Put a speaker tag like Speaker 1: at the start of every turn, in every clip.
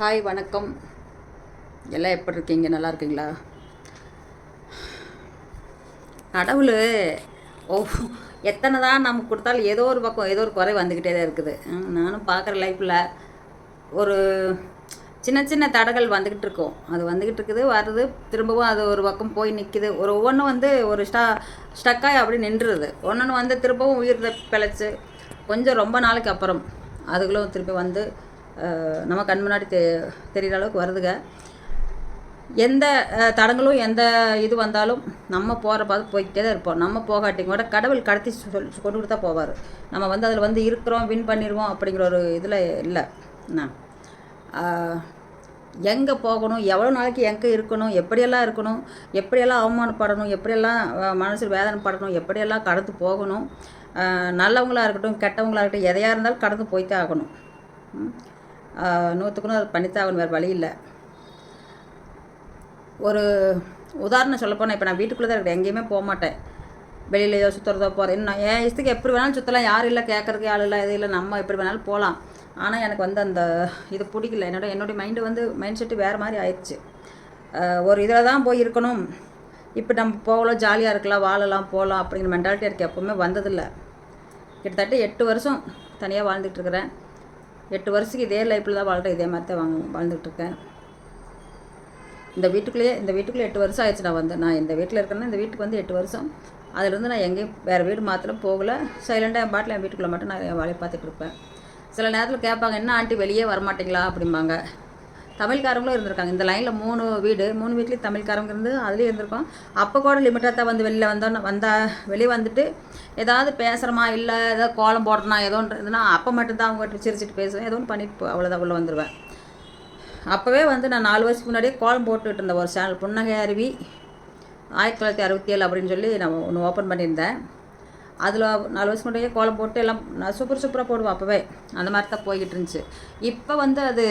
Speaker 1: hi வணக்கம் எல்லாம் எப்படி இருக்கீங்க நல்லா இருக்கீங்களா கடவுள் ஓ எத்தனை தான் நமக்கு கொடுத்தாலும் ஏதோ ஒரு பக்கம் ஏதோ ஒரு குறை வந்துக்கிட்டே தான் இருக்குது நானும் பார்க்குற லைஃப்பில் ஒரு சின்ன சின்ன தடைகள் வந்துக்கிட்டு இருக்கோம் அது வந்துக்கிட்டு இருக்குது வருது திரும்பவும் அது ஒரு பக்கம் போய் நிற்கிது ஒரு ஒவ்வொன்றும் வந்து ஒரு ஸ்டா ஸ்டக்காக அப்படி நின்றுருது ஒன்று வந்து திரும்பவும் உயிர் பிழைச்சி கொஞ்சம் ரொம்ப நாளைக்கு அப்புறம் அதுகளும் திருப்பி வந்து நம்ம கண் முன்னாடி தெ தெரிகிற அளவுக்கு வருதுங்க எந்த தடங்களும் எந்த இது வந்தாலும் நம்ம போகிற பார்த்து போய்கிட்டே தான் இருப்போம் நம்ம போகாட்டிங்க கூட கடவுள் கடத்தி சொல் கொண்டு கொடுத்தா போவார் நம்ம வந்து அதில் வந்து இருக்கிறோம் வின் பண்ணிடுவோம் அப்படிங்கிற ஒரு இதில் இல்லை எங்கே போகணும் எவ்வளோ நாளைக்கு எங்கே இருக்கணும் எப்படியெல்லாம் இருக்கணும் எப்படியெல்லாம் அவமானப்படணும் எப்படியெல்லாம் மனசில் வேதனைப்படணும் எப்படியெல்லாம் கடந்து போகணும் நல்லவங்களாக இருக்கட்டும் கெட்டவங்களாக இருக்கட்டும் எதையாக இருந்தாலும் கடந்து போய்த்தே ஆகணும் நூற்றுக்குன்னு அது பண்ணித்தாகணும் ஆகணும் வேறு வழி இல்லை ஒரு உதாரணம் சொல்லப்போனால் இப்போ நான் வீட்டுக்குள்ளே தான் இருக்கிறேன் எங்கேயுமே போக மாட்டேன் வெளியிலையோ சுற்றுறதோ போகிறேன் இன்னும் என் இஷ்டத்துக்கு எப்படி வேணாலும் சுற்றலாம் யாரும் இல்லை கேட்குறதுக்கு ஆள் இல்லை இது இல்லை நம்ம எப்படி வேணாலும் போகலாம் ஆனால் எனக்கு வந்து அந்த இது பிடிக்கல என்னோட என்னுடைய மைண்டு வந்து மைண்ட் செட்டு வேறு மாதிரி ஆயிடுச்சு ஒரு இதில் தான் போய் இருக்கணும் இப்போ நம்ம போகலாம் ஜாலியாக இருக்கலாம் வாழலாம் போகலாம் அப்படிங்கிற மென்டாலிட்டி எனக்கு எப்போவுமே வந்ததில்லை கிட்டத்தட்ட எட்டு வருஷம் தனியாக வாழ்ந்துட்டுருக்குறேன் எட்டு வருஷத்துக்கு இதே லைஃப்பில் தான் வாழ்கிறேன் இதே மாதிரி தான் வாங்க வாழ்ந்துட்டுருக்கேன் இந்த வீட்டுக்குள்ளேயே இந்த வீட்டுக்குள்ளே எட்டு வருஷம் ஆயிடுச்சு நான் வந்து நான் இந்த வீட்டில் இருக்கேன்னா இந்த வீட்டுக்கு வந்து எட்டு வருஷம் அதிலிருந்து நான் எங்கேயும் வேறு வீடு மாத்திரம் போகலை சைலண்டாக என் பாட்டில் என் வீட்டுக்குள்ளே மட்டும் நான் என் வேலையை பார்த்துட்டு இருப்பேன் சில நேரத்தில் கேட்பாங்க என்ன ஆண்டி வெளியே வரமாட்டிங்களா அப்படிம்பாங்க தமிழ்காரங்களும் இருந்திருக்காங்க இந்த லைனில் மூணு வீடு மூணு வீட்லேயும் தமிழ்காரங்க இருந்து அதுலேயும் இருந்திருக்கோம் அப்போ கூட லிமிட்டாக தான் வந்து வெளியில் வந்தோன்னு வந்தால் வெளியே வந்துட்டு ஏதாவது பேசுகிறோமா இல்லை ஏதாவது கோலம் போடுறனா ஏதோ ஒன்றுனா அப்போ மட்டும்தான் அவங்க சிரிச்சிட்டு பேசுவேன் ஏதோ ஒன்று பண்ணிட்டு அவ்வளோதான் உள்ளே வந்துடுவேன் அப்போவே வந்து நான் நாலு வருஷத்துக்கு முன்னாடியே கோலம் போட்டுக்கிட்டு இருந்த ஒரு சேனல் புன்னகை அருவி ஆயிரத்தி தொள்ளாயிரத்தி அறுபத்தி ஏழு அப்படின்னு சொல்லி நான் ஒன்று ஓப்பன் பண்ணியிருந்தேன் அதில் நாலு வருஷம் முன்னாடியே கோலம் போட்டு எல்லாம் நான் சூப்பர் சூப்பராக போடுவேன் அப்போவே அந்த மாதிரி தான் போய்கிட்டு இருந்துச்சு இப்போ வந்து அது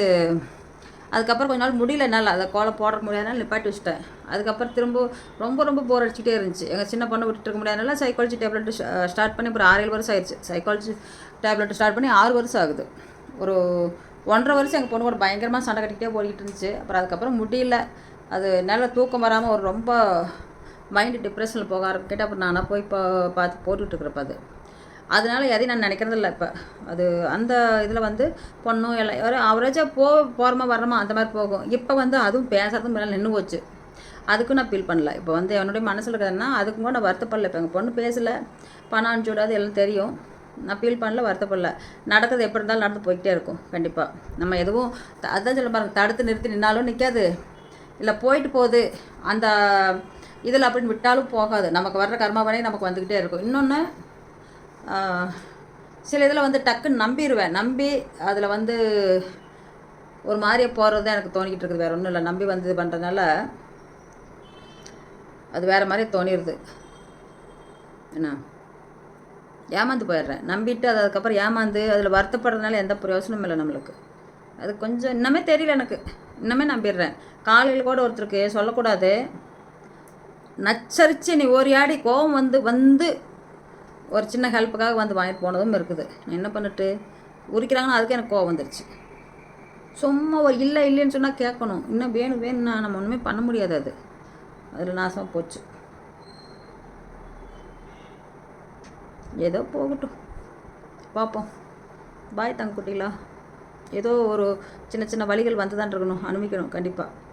Speaker 1: அதுக்கப்புறம் கொஞ்ச நாள் முடியல என்னால் அதை கோலம் போட முடியாதனால நிப்பாட்டி வச்சுட்டேன் அதுக்கப்புறம் திரும்ப ரொம்ப ரொம்ப போர் அடிச்சுட்டே இருந்துச்சு எங்கள் சின்ன பொண்ணை விட்டுட்டு இருக்க முடியாதனால சைக்காலஜி டேப்லெட் ஸ்டார்ட் பண்ணி அப்புறம் ஆறு ஏழு வருஷம் ஆயிடுச்சு சைக்காலஜி டேப்லெட் ஸ்டார்ட் பண்ணி ஆறு வருஷம் ஆகுது ஒரு ஒன்றரை வருஷம் எங்கள் பொண்ணு கூட பயங்கரமாக சண்டை கட்டிக்கிட்டே போய்கிட்டு இருந்துச்சு அப்புறம் அதுக்கப்புறம் முடியல அது நல்லா தூக்கம் வராமல் ஒரு ரொம்ப மைண்டு டிப்ரெஷனில் போக ஆரம்பிக்கிட்டு அப்புறம் நானாக போய் இப்போ பார்த்து இருக்கிறப்ப அது அதனால் எதையும் நான் நினைக்கிறது இல்லை இப்போ அது அந்த இதில் வந்து பொண்ணும் எல்லாம் ஒரு அவரேஜாக போ போகிறோமா வர்றோமா அந்த மாதிரி போகும் இப்போ வந்து அதுவும் பேசுறதும் மேலே நின்று போச்சு அதுக்கும் நான் ஃபீல் பண்ணல இப்போ வந்து என்னுடைய மனசில் இருக்கிறதுனா அதுக்கும் கூட நான் வருத்தப்படல இப்போ எங்கள் பொண்ணு பேசலை பணம் அனுப்பிச்சி விடாது எல்லாம் தெரியும் நான் ஃபீல் பண்ணல வருத்தப்படல நடக்கிறது எப்படி இருந்தாலும் நடந்து போய்கிட்டே இருக்கும் கண்டிப்பாக நம்ம எதுவும் அதுதான் சொல்ல பாருங்கள் தடுத்து நிறுத்தி நின்னாலும் நிற்காது இல்லை போயிட்டு போகுது அந்த இதில் அப்படின்னு விட்டாலும் போகாது நமக்கு வர்ற கர்மாவனே நமக்கு வந்துக்கிட்டே இருக்கும் இன்னொன்று சில இதில் வந்து டக்குன்னு நம்பிடுவேன் நம்பி அதில் வந்து ஒரு மாதிரியே போகிறது தான் எனக்கு தோணிக்கிட்டு இருக்குது வேறு ஒன்றும் இல்லை நம்பி வந்து பண்ணுறதுனால அது வேறு மாதிரி தோணிடுது என்ன ஏமாந்து போயிடுறேன் நம்பிட்டு அது அதுக்கப்புறம் ஏமாந்து அதில் வருத்தப்படுறதுனால எந்த பிரயோசனமும் இல்லை நம்மளுக்கு அது கொஞ்சம் இன்னமே தெரியல எனக்கு இன்னமே நம்பிடுறேன் காலையில் கூட ஒருத்தருக்கு சொல்லக்கூடாது நச்சரித்து நீ ஒரு ஆடி கோவம் வந்து வந்து ஒரு சின்ன ஹெல்ப்புக்காக வந்து வாங்கிட்டு போனதும் இருக்குது நான் என்ன பண்ணிட்டு உரிக்கிறாங்கன்னா அதுக்கு எனக்கு கோவம் வந்துருச்சு சும்மா ஒரு இல்லை இல்லைன்னு சொன்னால் கேட்கணும் இன்னும் வேணும் வேணும்னா நம்ம ஒன்றுமே பண்ண முடியாது அது அதில் நாசமாக போச்சு ஏதோ போகட்டும் பார்ப்போம் பாய் தங்க குட்டிகளா ஏதோ ஒரு சின்ன சின்ன வழிகள் வந்து தான் இருக்கணும் அனுமிக்கணும் கண்டிப்பாக